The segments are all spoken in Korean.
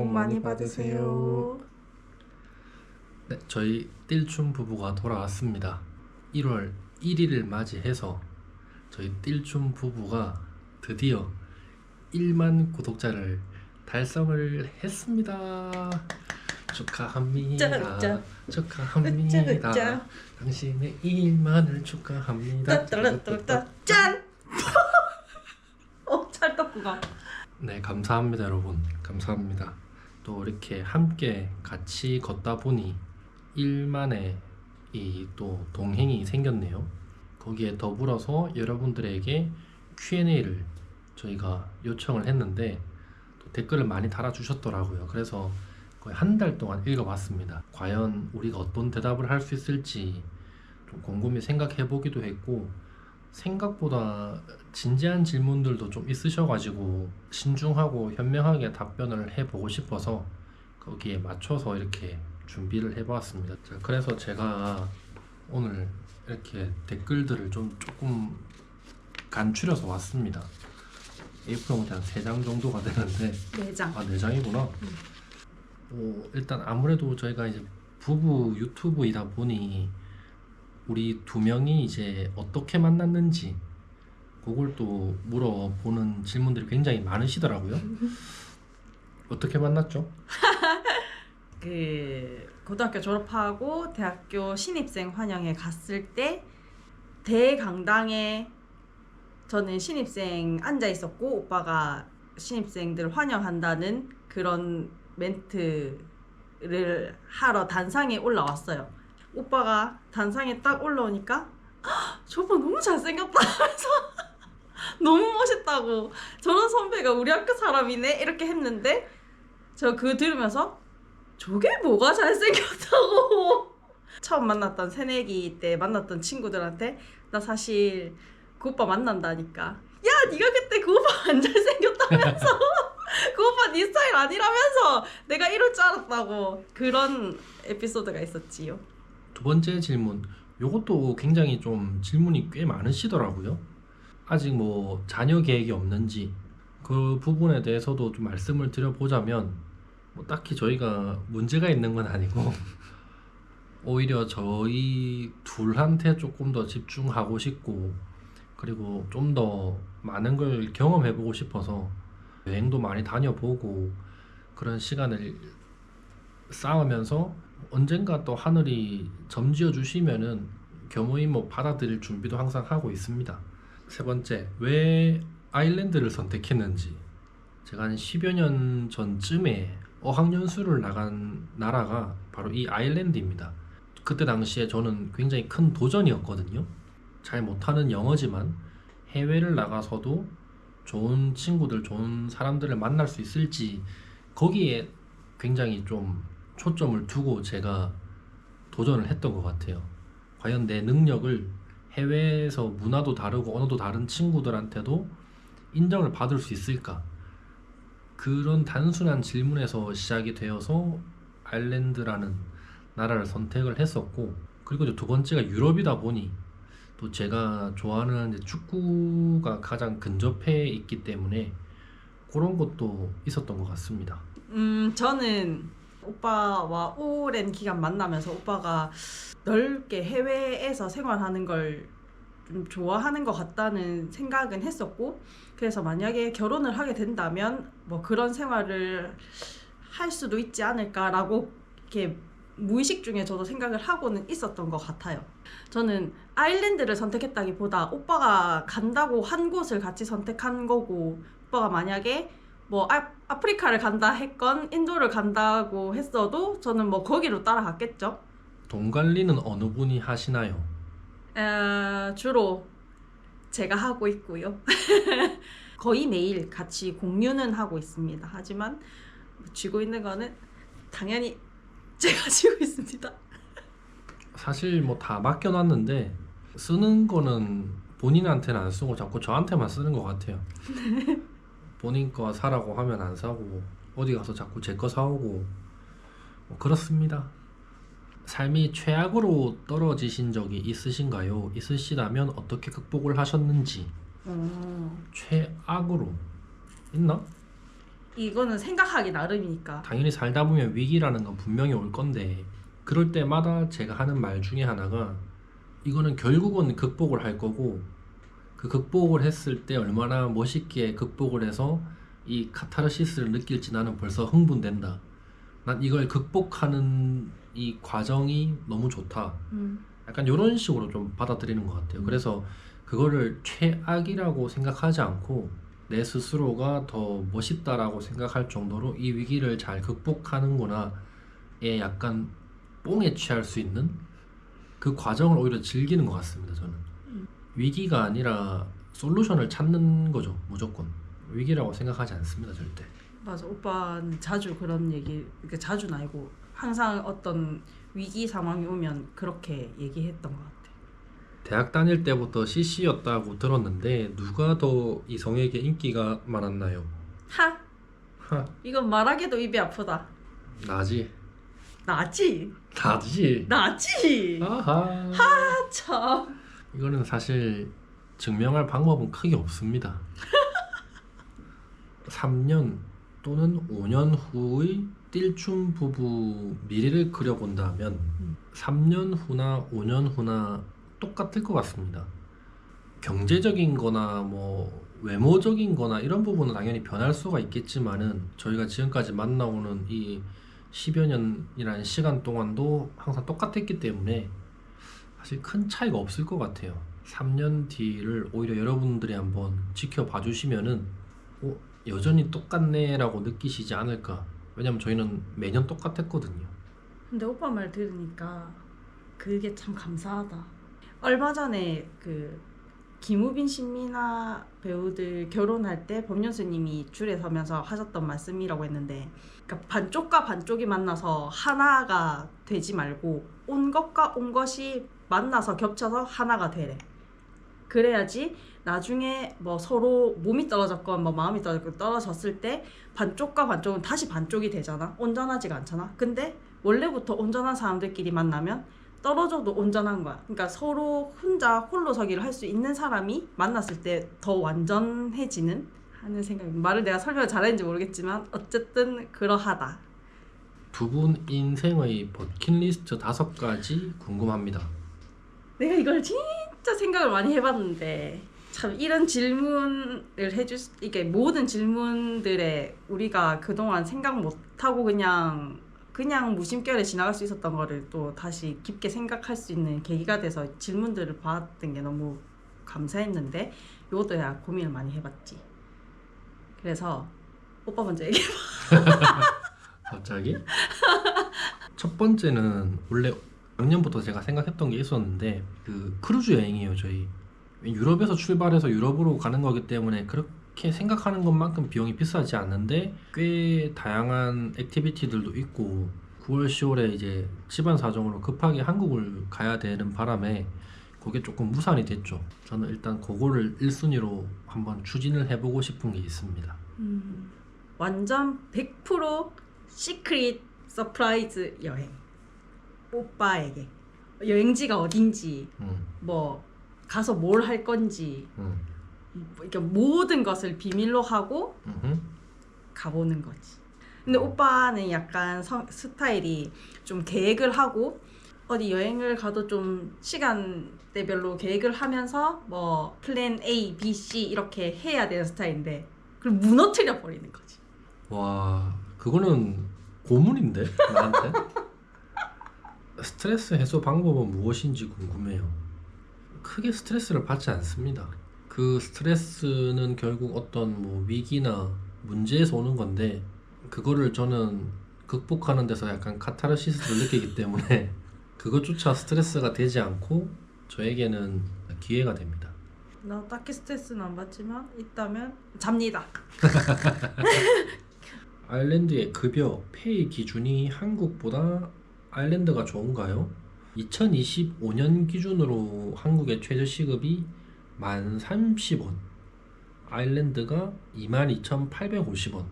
복 많이 받으세요. 네, 저희 띨춤 부부가 돌아왔습니다. 1월 1일을 맞이해서 저희 띨춤 부부가 드디어 1만 구독자를 달성을 했습니다. 축하합니다. 짜, 축하합니다. 으짜. 당신의 1만을 축하합니다. 짠. 어 찰떡구가. 네, 감사합니다, 여러분. 감사합니다. 또 이렇게 함께 같이 걷다 보니 일만의 이 또 동행이 생겼네요. 거기에 더불어서 여러분들에게 Q&A를 저희가 요청을 했는데 또 댓글을 많이 달아주셨더라고요. 그래서 거의 한 달 동안 읽어봤습니다. 과연 우리가 어떤 대답을 할 수 있을지 좀 곰곰이 생각해 보기도 했고 생각보다 진지한 질문들도 좀 있으셔가지고 신중하고 현명하게 답변을 해보고 싶어서 거기에 맞춰서 이렇게 준비를 해보았습니다. 자, 그래서 제가 오늘 이렇게 댓글들을 좀 조금 간추려서 왔습니다. A4용지 한 3장 정도가 되는데 내장. 아, 4장이구나. 어, 일단 아무래도 저희가 이제 부부 유튜브이다 보니 우리 두 명이 이제 어떻게 만났는지 그걸 또 물어보는 질문들이 굉장히 많으시더라고요. 어떻게 만났죠? 그 고등학교 졸업하고 대학교 신입생 환영회 갔을 때 대강당에 저는 신입생 앉아 있었고 오빠가 신입생들 환영한다는 그런 멘트를 하러 단상에 올라왔어요. 오빠가 단상에 딱 올라오니까 "헉, 저 오빠 너무 잘생겼다. 하면서 너무 멋있다고. 저런 선배가 우리 학교 사람이네. 이렇게 했는데 저 그거 들으면서 저게 뭐가 잘생겼다고. 처음 만났던 새내기 때 만났던 친구들한테 나 사실 그 오빠 만난다니까 야 네가 그때 그 오빠 안 잘생겼다면서? 그 오빠 네 스타일 아니라면서? 내가 이럴 줄 알았다고. 그런 에피소드가 있었지요 두 번째 질문. 요것도 굉장히 좀 질문이 꽤 많으시더라고요. 아직 뭐 자녀 계획이 없는지 그 부분에 대해서도 좀 말씀을 드려보자면 뭐 딱히 저희가 문제가 있는 건 아니고 오히려 저희 둘한테 조금 더 집중하고 싶고 그리고 좀 더 많은 걸 경험해 보고 싶어서 여행도 많이 다녀보고 그런 시간을 쌓으면서 언젠가 또 하늘이 점지어 주시면은 겸허히 뭐 받아들일 준비도 항상 하고 있습니다. 세 번째, 왜 아일랜드를 선택했는지 제가 한 10여 년 전쯤에 어학연수를 나간 나라가 바로 이 아일랜드입니다. 그때 당시에 저는 굉장히 큰 도전이었거든요. 잘 못하는 영어지만 해외를 나가서도 좋은 친구들, 좋은 사람들을 만날 수 있을지 거기에 굉장히 좀 초점을 두고 제가 도전을 했던 것 같아요. 과연 내 능력을 해외에서 문화도 다르고 언어도 다른 친구들한테도 인정을 받을 수 있을까? 그런 단순한 질문에서 시작이 되어서 아일랜드라는 나라를 선택을 했었고 그리고 이제 두 번째가 유럽이다 보니 또 제가 좋아하는 축구가 가장 근접해 있기 때문에 그런 것도 있었던 것 같습니다. 음 저는 오빠와 오랜 기간 만나면서 오빠가 넓게 해외에서 생활하는 걸 좀 좋아하는 것 같다는 생각은 했었고 그래서 만약에 결혼을 하게 된다면 뭐 그런 생활을 할 수도 있지 않을까라고 이렇게 무의식 중에 저도 생각을 하고는 있었던 것 같아요. 저는 아일랜드를 선택했다기보다 오빠가 간다고 한 곳을 같이 선택한 거고 오빠가 만약에 뭐 아, 아프리카를 간다 했건 인도를 간다고 했어도 저는 뭐 거기로 따라갔겠죠. 돈 관리는 어느 분이 하시나요? 에, 주로 제가 하고 있고요. 거의 매일 같이 공유는 하고 있습니다. 하지만 쥐고 있는 거는 당연히 제가 쥐고 있습니다. 사실 뭐 다 맡겨놨는데 쓰는 거는 본인한테는 안 쓰고 자꾸 저한테만 쓰는 것 같아요. 본인 거 사라고 하면 안 사고 어디 가서 자꾸 제 거 사오고 뭐 그렇습니다. 삶이 최악으로 떨어지신 적이 있으신가요? 있으시다면 어떻게 극복을 하셨는지 어, 최악으로 있나? 이거는 생각하기 나름이니까. 당연히 살다 보면 위기라는 건 분명히 올 건데 그럴 때마다 제가 하는 말 중에 하나가 이거는 결국은 극복을 할 거고 그 극복을 했을 때 얼마나 멋있게 극복을 해서 이 카타르시스를 느낄지 나는 벌써 흥분된다. 난 이걸 극복하는 이 과정이 너무 좋다. 음. 약간 이런 식으로 좀 받아들이는 것 같아요. 그래서 그거를 최악이라고 생각하지 않고 내 스스로가 더 멋있다라고 생각할 정도로 이 위기를 잘 극복하는구나에 약간 뽕에 취할 수 있는 그 과정을 오히려 즐기는 것 같습니다. 저는 위기가 아니라 솔루션을 찾는 거죠. 무조건 위기라고 생각하지 않습니다. 절대. 맞아. 오빠는 자주 그런 얘기, 그러니까 자주는 아니고 항상 어떤 위기 상황이 오면 그렇게 얘기했던 것 같아. 대학 다닐 때부터 CC였다고 들었는데 누가 더 이성에게 인기가 많았나요? 하, 하 이건 말하기도 입이 아프다. 나지 나지, 나지 나지. 아하 아 참. 이거는 사실 증명할 방법은 크게 없습니다 3년 또는 5년 후의 띨춤 부부 미래를 그려본다면 음. 3년 후나 5년 후나 똑같을 것 같습니다 경제적인 거나 뭐 외모적인 거나 이런 부분은 당연히 변할 수가 있겠지만은 저희가 지금까지 만나오는 이 10여 년이라는 시간 동안도 항상 똑같았기 때문에 사실 큰 차이가 없을 것 같아요. 3년 뒤를 오히려 여러분들이 한번 지켜봐 주시면은 어, 여전히 똑같네라고 느끼시지 않을까. 왜냐면 저희는 매년 똑같았거든요. 근데 오빠 말 들으니까 그게 참 감사하다. 얼마 전에 그 김우빈 신민아 배우들 결혼할 때 법연수님이 줄에 서면서 하셨던 말씀이라고 했는데 그러니까 반쪽과 반쪽이 만나서 하나가 되지 말고 온 것과 온 것이 만나서 겹쳐서 하나가 되래. 그래야지 나중에 뭐 서로 몸이 떨어졌건 뭐 마음이 떨어졌건 떨어졌을 때 반쪽과 반쪽은 다시 반쪽이 되잖아. 온전하지가 않잖아. 근데 원래부터 온전한 사람들끼리 만나면 떨어져도 온전한 거야. 그러니까 서로 혼자 홀로 서기를 할 수 있는 사람이 만났을 때 더 완전해지는 하는 생각이 말을 내가 설명을 잘했는지 모르겠지만 어쨌든 그러하다. 두 분 인생의 버킷리스트 다섯 가지 궁금합니다. 내가 이걸 진짜 생각을 많이 해봤는데 참 이런 질문을 해줄 수, 이게 모든 질문들에 우리가 그동안 생각 못하고 그냥 그냥 무심결에 지나갈 수 있었던 거를 또 다시 깊게 생각할 수 있는 계기가 돼서 질문들을 받았던 게 너무 감사했는데 내가 고민을 많이 해봤지. 그래서 오빠 먼저 얘기해. 갑자기? 첫 번째는 원래 작년부터 제가 생각했던 게 있었는데 그 크루즈 여행이에요 저희. 유럽에서 출발해서 유럽으로 가는 거기 때문에 그렇게 생각하는 것만큼 비용이 비싸지 않는데 꽤 다양한 액티비티들도 있고 9월 10월에 이제 집안 사정으로 급하게 한국을 가야 되는 바람에 그게 조금 무산이 됐죠. 저는 일단 그거를 1순위로 한번 추진을 해보고 싶은 게 있습니다. 음, 완전 100% 시크릿 서프라이즈 여행. 오빠에게 여행지가 어딘지 음, 뭐 가서 뭘 할 건지 음, 뭐 이렇게 모든 것을 비밀로 하고 음흠. 가보는 거지. 근데 오빠는 약간 성- 스타일이 좀 계획을 하고 어디 여행을 가도 좀 시간대별로 계획을 하면서 뭐 플랜 A, B, C 이렇게 해야 되는 스타일인데 그걸 무너뜨려 버리는 거지. 와 그거는 고문인데 나한테 스트레스 해소 방법은 무엇인지 궁금해요. 크게 스트레스를 받지 않습니다. 그 스트레스는 결국 어떤 뭐 위기나 문제에서 오는 건데 그거를 저는 극복하는 데서 약간 카타르시스를 느끼기 때문에 그것조차 스트레스가 되지 않고 저에게는 기회가 됩니다. 나 딱히 스트레스는 안 받지만 있다면 잡니다. 아일랜드의 급여, 페이 기준이 한국보다 아일랜드가 좋은가요? 2025년 기준으로 한국의 최저 시급이 1,030원, 아일랜드가 22,850원,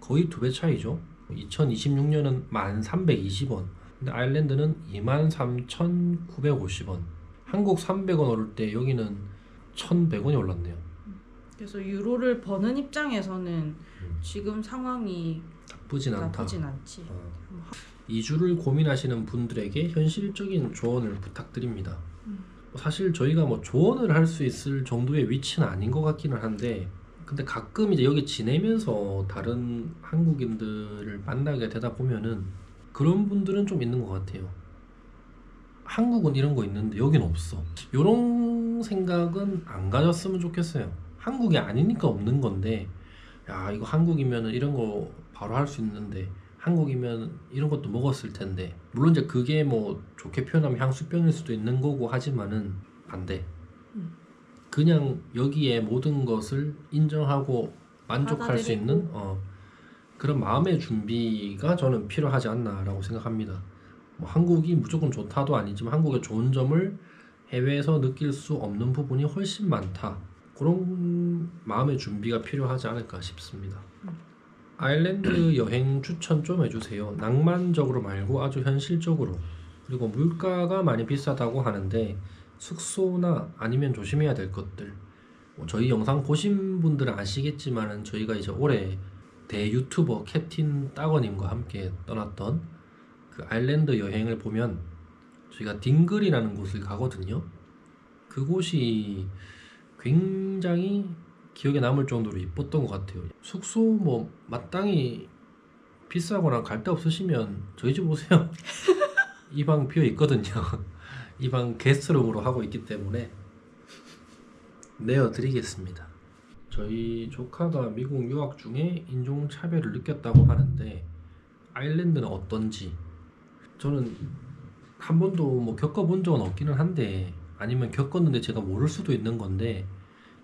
거의 두 배 차이죠. 2026년은 1,320원, 근데 아일랜드는 23,950원. 한국 300원 오를 때 여기는 1,100원이 올랐네요. 그래서 유로를 버는 입장에서는 지금 상황이 나쁘진 않다. 나쁘진 않지. 어. 이주를 고민하시는 분들에게 현실적인 조언을 부탁드립니다. 음. 사실 저희가 뭐 조언을 할 수 있을 정도의 위치는 아닌 것 같기는 한데, 근데 가끔 이제 여기 지내면서 다른 한국인들을 만나게 되다 보면은 그런 분들은 좀 있는 것 같아요. 한국은 이런 거 있는데 여긴 없어. 이런 생각은 안 가졌으면 좋겠어요. 한국이 아니니까 없는 건데, 야 이거 한국이면은 이런 거 바로 할 수 있는데 한국이면 이런 것도 먹었을 텐데 물론 이제 그게 뭐 좋게 표현하면 향수병일 수도 있는 거고 하지만은 안 돼. 음. 그냥 여기에 모든 것을 인정하고 만족할 수. 있는 어, 그런 마음의 준비가 저는 필요하지 않나라고 생각합니다. 뭐 한국이 무조건 좋다도 아니지만 한국의 좋은 점을 해외에서 느낄 수 없는 부분이 훨씬 많다. 그런 마음의 준비가 필요하지 않을까 싶습니다. 아일랜드 여행 추천 좀 해주세요. 낭만적으로 말고 아주 현실적으로. 그리고 물가가 많이 비싸다고 하는데 숙소나 아니면 조심해야 될 것들. 뭐 저희 영상 보신 분들은 아시겠지만은 저희가 이제 올해 대 유튜버 캡틴 따거님과 함께 떠났던 그 아일랜드 여행을 보면 저희가 딩글이라는 곳을 가거든요. 그곳이 굉장히 기억에 남을 정도로 이뻤던 것 같아요. 숙소 뭐 마땅히 비싸거나 갈 데 없으시면 저희 집 오세요. 이 방 비어 있거든요. 이 방 게스트룸으로 하고 있기 때문에 내어 드리겠습니다. 저희 조카가 미국 유학 중에 인종 차별을 느꼈다고 하는데 아일랜드는 어떤지 저는 한 번도 뭐 겪어본 적은 없기는 한데 아니면 겪었는데 제가 모를 수도 있는 건데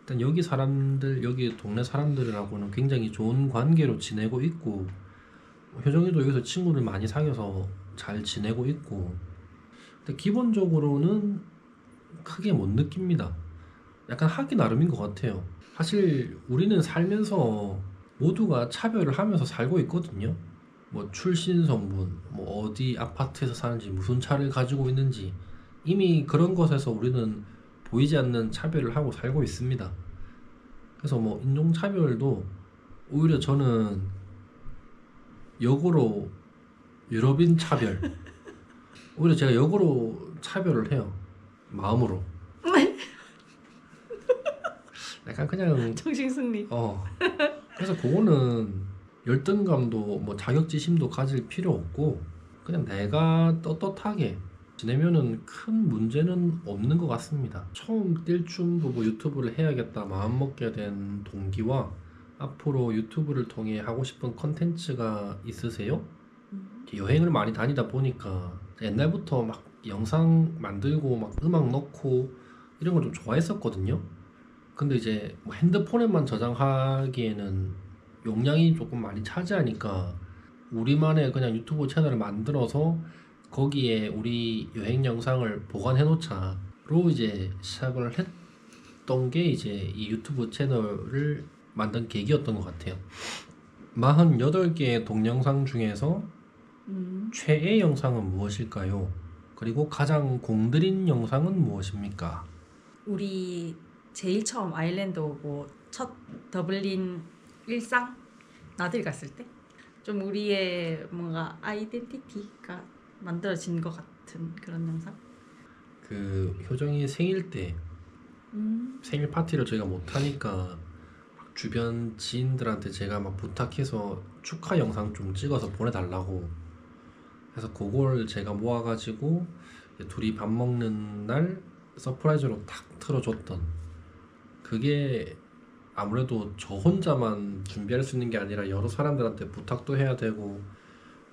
일단 여기 사람들 여기 동네 사람들하고는 굉장히 좋은 관계로 지내고 있고 효정이도 여기서 친구를 많이 사귀어서 잘 지내고 있고 근데 기본적으로는 크게 못 느낍니다. 약간 하기 나름인 것 같아요. 사실 우리는 살면서 모두가 차별을 하면서 살고 있거든요. 뭐 출신 성분, 뭐 어디 아파트에서 사는지, 무슨 차를 가지고 있는지 이미 그런 것에서 우리는 보이지 않는 차별을 하고 살고 있습니다. 그래서 뭐 인종 차별도 오히려 저는 역으로 유럽인 차별 오히려 제가 역으로 차별을 해요 마음으로 약간 그냥 정신 승리. 어 그래서 그거는 열등감도 뭐 자격지심도 가질 필요 없고 그냥 내가 떳떳하게 지내면은 큰 문제는 없는 것 같습니다. 처음 띨춤 부부 유튜브를 해야겠다 마음 먹게 된 동기와 앞으로 유튜브를 통해 하고 싶은 컨텐츠가 있으세요? 음. 여행을 많이 다니다 보니까 옛날부터 막 영상 만들고 막 음악 넣고 이런 걸 좀 좋아했었거든요. 근데 이제 뭐 핸드폰에만 저장하기에는 용량이 조금 많이 차지하니까 우리만의 그냥 유튜브 채널을 만들어서 거기에 우리 여행 영상을 보관해 놓자로 이제 시작을 했던 게 이제 이 유튜브 채널을 만든 계기였던 것 같아요. 48개의 동영상 중에서 음. 최애 영상은 무엇일까요? 그리고 가장 공들인 영상은 무엇입니까? 우리 제일 처음 아일랜드 오고 첫 더블린 일상 나들 갔을 때 좀 우리의 뭔가 아이덴티티가 만들어진 것 같은 그런 영상. 그 효정이 생일 때 음. 생일 파티를 저희가 못 하니까 막 주변 지인들한테 제가 막 부탁해서 축하 영상 좀 찍어서 보내달라고 해서 그걸 제가 모아가지고 둘이 밥 먹는 날 서프라이즈로 탁 틀어줬던 그게 아무래도 저 혼자만 준비할 수 있는 게 아니라 여러 사람들한테 부탁도 해야 되고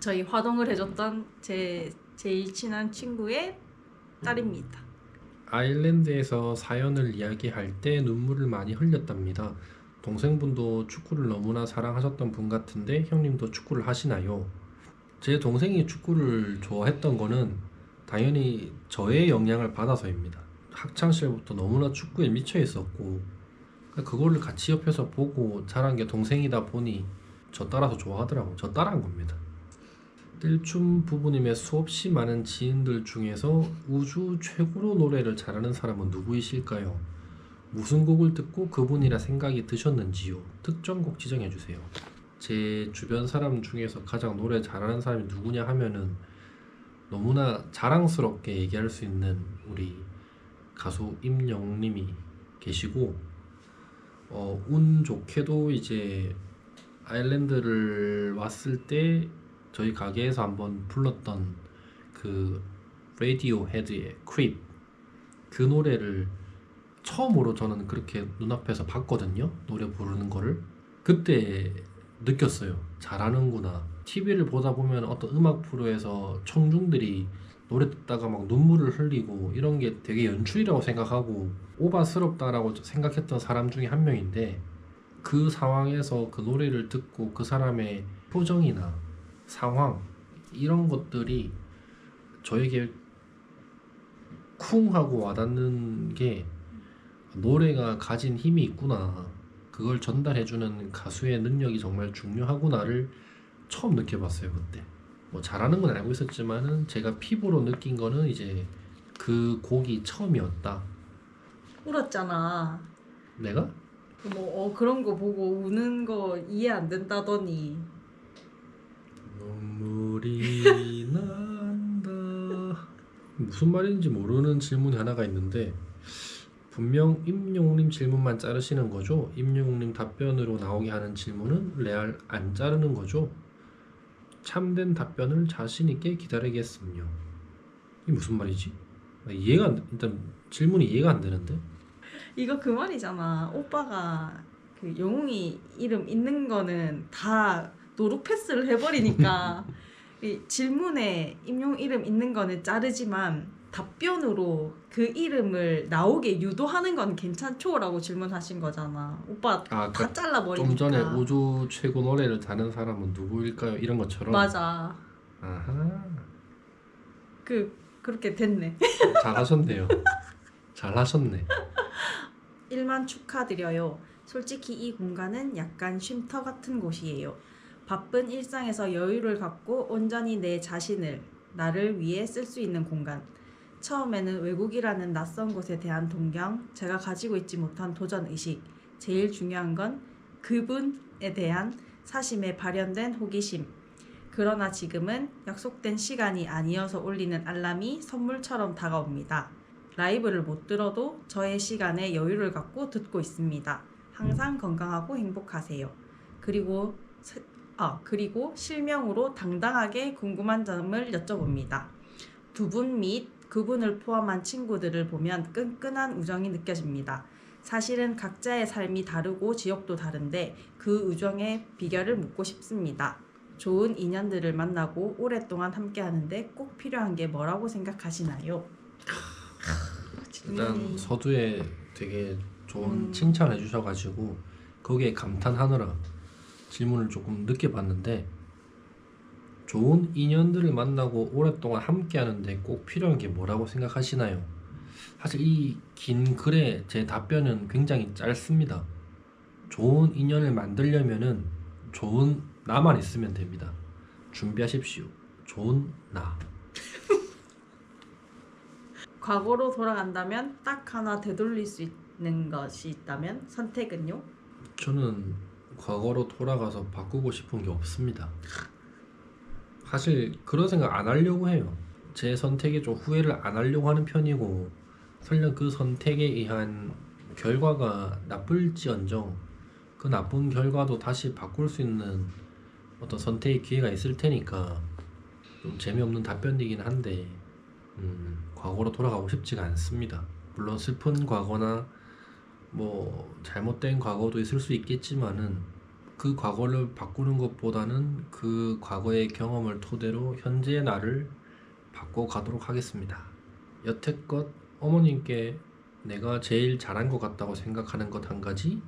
저희 화동을 해줬던 제 제일 친한 친구의 딸입니다. 아일랜드에서 사연을 이야기할 때 눈물을 많이 흘렸답니다. 동생분도 축구를 너무나 사랑하셨던 분 같은데 형님도 축구를 하시나요? 제 동생이 축구를 좋아했던 거는 당연히 저의 영향을 받아서입니다. 학창 시절부터 너무나 축구에 미쳐 있었고 그거를 같이 옆에서 보고 자란 게 동생이다 보니 저 따라서 좋아하더라고. 저 따라한 겁니다. 뜰춤 부부님의 수없이 많은 지인들 중에서 우주 최고로 노래를 잘하는 사람은 누구이실까요? 무슨 곡을 듣고 그분이라 생각이 드셨는지요? 특정 곡 지정해 주세요. 제 주변 사람 중에서 가장 노래 잘하는 사람이 누구냐 하면은 너무나 자랑스럽게 얘기할 수 있는 우리 가수 임영님이 계시고 어, 운 좋게도 이제 아일랜드를 왔을 때 저희 가게에서 한번 불렀던 그 라디오 헤드의 크립 그 노래를 처음으로 저는 그렇게 눈앞에서 봤거든요. 노래 부르는 거를. 그때 느꼈어요. 잘하는구나. TV를 보다 보면 어떤 음악 프로에서 청중들이 노래 듣다가 막 눈물을 흘리고 이런 게 되게 연출이라고 생각하고 오바스럽다라고 생각했던 사람 중에 한 명인데 그 상황에서 그 노래를 듣고 그 사람의 표정이나 상황 이런 것들이 저에게 쿵 하고 와닿는 게 노래가 가진 힘이 있구나. 그걸 전달해주는 가수의 능력이 정말 중요하구나를 처음 느껴봤어요 그때. 뭐 잘하는 건 알고 있었지만은 제가 피부로 느낀 거는 이제 그 곡이 처음이었다. 울었잖아. 내가? 뭐 어, 그런 거 보고 우는 거 이해 안 된다더니 눈물이 난다. 무슨 말인지 모르는 질문이 하나가 있는데 분명 임용님 질문만 자르시는 거죠? 임용님 답변으로 나오게 하는 질문은 레알 안 자르는 거죠? 참된 답변을 자신 있게 기다리겠습니다. 이 무슨 말이지? 나 이해가 안, 일단 질문이 이해가 안 되는데. 이거 그 말이잖아. 오빠가 그 영웅이 이름 있는 거는 다 노루 패스를 해버리니까 이 질문에 임용 이름 있는 거는 자르지만 답변으로 그 이름을 나오게 유도하는 건 괜찮죠라고 질문하신 거잖아. 오빠 아, 다 잘라버리니까. 좀 전에 우주 최고 노래를 다는 사람은 누구일까요? 이런 것처럼. 맞아. 아하. 그 그렇게 됐네. 잘하셨네요. 잘하셨네. 1만 축하드려요. 솔직히 이 공간은 약간 쉼터 같은 곳이에요. 바쁜 일상에서 여유를 갖고 온전히 내 자신을 나를 위해 쓸 수 있는 공간. 처음에는 외국이라는 낯선 곳에 대한 동경, 제가 가지고 있지 못한 도전 의식. 제일 중요한 건 그분에 대한 사심에 발현된 호기심. 그러나 지금은 약속된 시간이 아니어서 올리는 알람이 선물처럼 다가옵니다. 라이브를 못 들어도 저의 시간에 여유를 갖고 듣고 있습니다. 항상 건강하고 행복하세요. 그리고 세- 아 그리고 실명으로 당당하게 궁금한 점을 여쭤봅니다. 두 분 및 그분을 포함한 친구들을 보면 끈끈한 우정이 느껴집니다. 사실은 각자의 삶이 다르고 지역도 다른데 그 우정의 비결을 묻고 싶습니다. 좋은 인연들을 만나고 오랫동안 함께 하는데 꼭 필요한 게 뭐라고 생각하시나요? 일단 서두에 되게 좋은 음. 칭찬을 해주셔가지고 거기에 감탄하느라 질문을 조금 늦게 봤는데 좋은 인연들을 만나고 오랫동안 함께 하는데 꼭 필요한 게 뭐라고 생각하시나요? 사실 이 긴 글에 제 답변은 굉장히 짧습니다. 좋은 인연을 만들려면은 좋은 나만 있으면 됩니다. 준비하십시오. 좋은 나. 과거로 돌아간다면 딱 하나 되돌릴 수 있는 것이 있다면 선택은요? 저는 과거로 돌아가서 바꾸고 싶은 게 없습니다. 사실 그런 생각 안 하려고 해요. 제 선택에 좀 후회를 안 하려고 하는 편이고 설령 그 선택에 의한 결과가 나쁠지언정 그 나쁜 결과도 다시 바꿀 수 있는 어떤 선택의 기회가 있을 테니까 좀 재미없는 답변이긴 한데 음, 과거로 돌아가고 싶지가 않습니다. 물론 슬픈 과거나 뭐 잘못된 과거도 있을 수 있겠지만은 그 과거를 바꾸는 것보다는 그 과거의 경험을 토대로 현재의 나를 바꿔가도록 하겠습니다. 여태껏 어머님께 내가 제일 잘한 것 같다고 생각하는 것 한 가지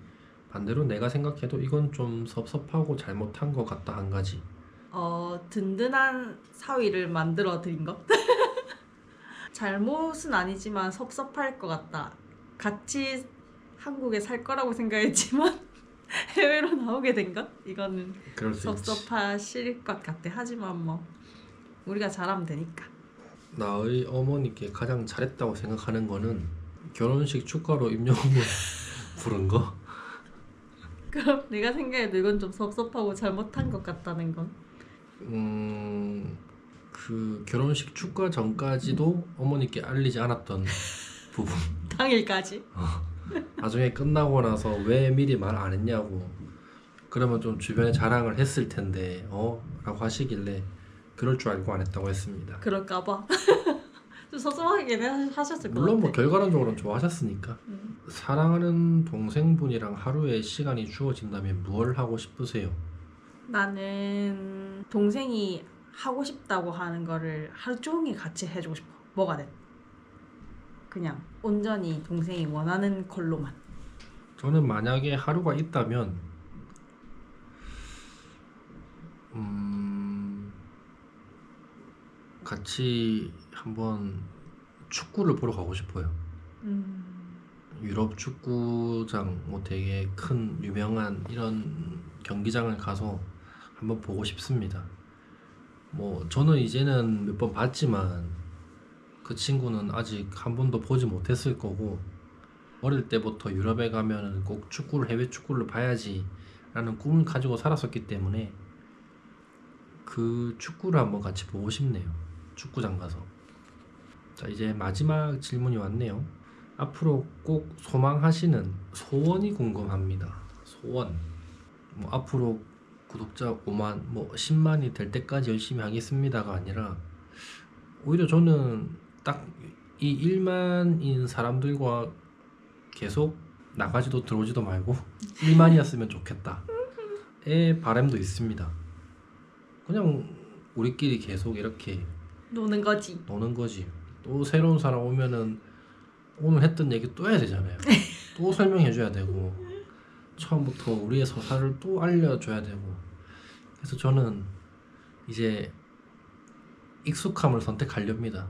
반대로 내가 생각해도 이건 좀 섭섭하고 잘못한 것 같다 한 가지 어 든든한 사위를 만들어 드린 것. 잘못은 아니지만 섭섭할 것 같다. 같이 한국에 살 거라고 생각했지만 해외로 나오게 된 것? 이거는 섭섭하실 것 같아. 하지만 뭐 우리가 잘하면 되니까. 나의 어머니께 가장 잘했다고 생각하는 거는 결혼식 축가로 임영웅을 부른 거 그럼 내가 생각해도 이건 좀 섭섭하고 잘못한 것 같다는 건. 음, 그 결혼식 축가 전까지도 어머니께 알리지 않았던 부분 당일까지. 나중에 끝나고 나서 왜 미리 말 안 했냐고 그러면 좀 주변에 자랑을 했을 텐데 어? 라고 하시길래 그럴 줄 알고 안 했다고 했습니다 그럴까봐. 좀 섭섭하긴 하- 하셨을 것 물론 같아. 뭐 결과론적으로는 좋아하셨으니까 음. 사랑하는 동생분이랑 하루에 시간이 주어진다면 무얼 하고 싶으세요? 나는 동생이 하고 싶다고 하는 거를 하루 종일 같이 해주고 싶어. 뭐가 돼? 그냥 온전히 동생이 원하는 걸로만. 저는 만약에 하루가 있다면 음 같이 한번 축구를 보러 가고 싶어요. 음. 유럽 축구장 뭐 되게 큰 유명한 이런 경기장을 가서 한번 보고 싶습니다. 뭐 저는 이제는 몇 번 봤지만 그 친구는 아직 한 번도 보지 못했을 거고 어릴 때부터 유럽에 가면은 꼭 축구를 해외 축구를 봐야지 라는 꿈을 가지고 살았었기 때문에 그 축구를 한번 같이 보고 싶네요. 축구장 가서. 자 이제 마지막 질문이 왔네요. 앞으로 꼭 소망하시는 소원이 궁금합니다. 소원. 뭐 앞으로 구독자 5만, 뭐 10만이 될 때까지 열심히 하겠습니다가 아니라 오히려 저는 딱이 1만인 사람들과 계속 나가지도 들어오지도 말고 1만이었으면 좋겠다. 의 바람도 있습니다. 그냥 우리끼리 계속 이렇게 노는 거지. 노는 거지. 또 새로운 사람 오면은 오늘 했던 얘기 또 해야 되잖아요. 또 설명해 줘야 되고 처음부터 우리의 서사를 또 알려줘야 되고 그래서 저는 이제 익숙함을 선택하렵니다.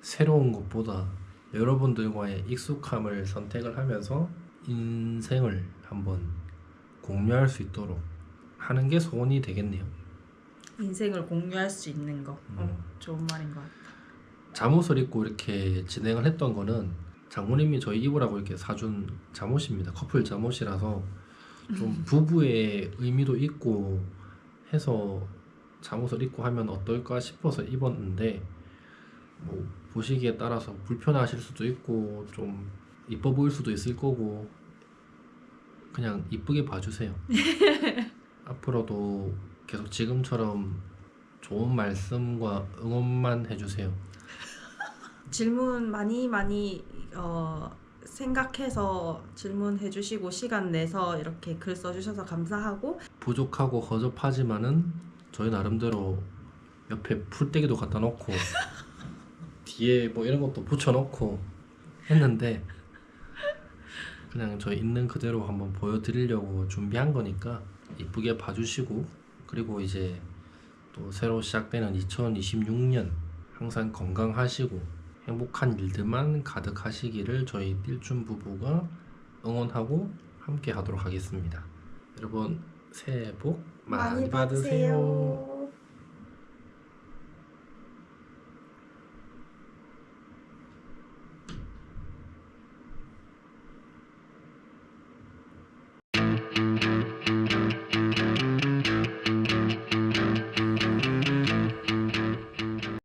새로운 것보다 여러분들과의 익숙함을 선택을 하면서 인생을 한번 공유할 수 있도록 하는 게 소원이 되겠네요. 인생을 공유할 수 있는 거. 어, 음. 좋은 말인 것 같아. 잠옷을 입고 이렇게 진행을 했던 거는 장모님이 저희 입으라고 이렇게 사준 잠옷입니다. 커플 잠옷이라서 좀 부부의 의미도 있고 해서 잠옷을 입고 하면 어떨까 싶어서 입었는데 뭐 보시기에 따라서 불편하실 수도 있고 좀 이뻐 보일 수도 있을 거고 그냥 이쁘게 봐주세요. 앞으로도 계속 지금처럼 좋은 말씀과 응원만 해주세요. 질문 많이 많이 어, 생각해서 질문해 주시고 시간 내서 이렇게 글 써주셔서 감사하고 부족하고 허접하지만은 저희 나름대로 옆에 풀떼기도 갖다 놓고 뒤에 뭐 이런 것도 붙여놓고 했는데 그냥 저희 있는 그대로 한번 보여드리려고 준비한 거니까 이쁘게 봐주시고 그리고 이제 또 새로 시작되는 2026년 항상 건강하시고 행복한 일들만 가득하시기를 저희 띨준 부부가 응원하고 함께 하도록 하겠습니다. 여러분 새해 복 많이, 받으세요.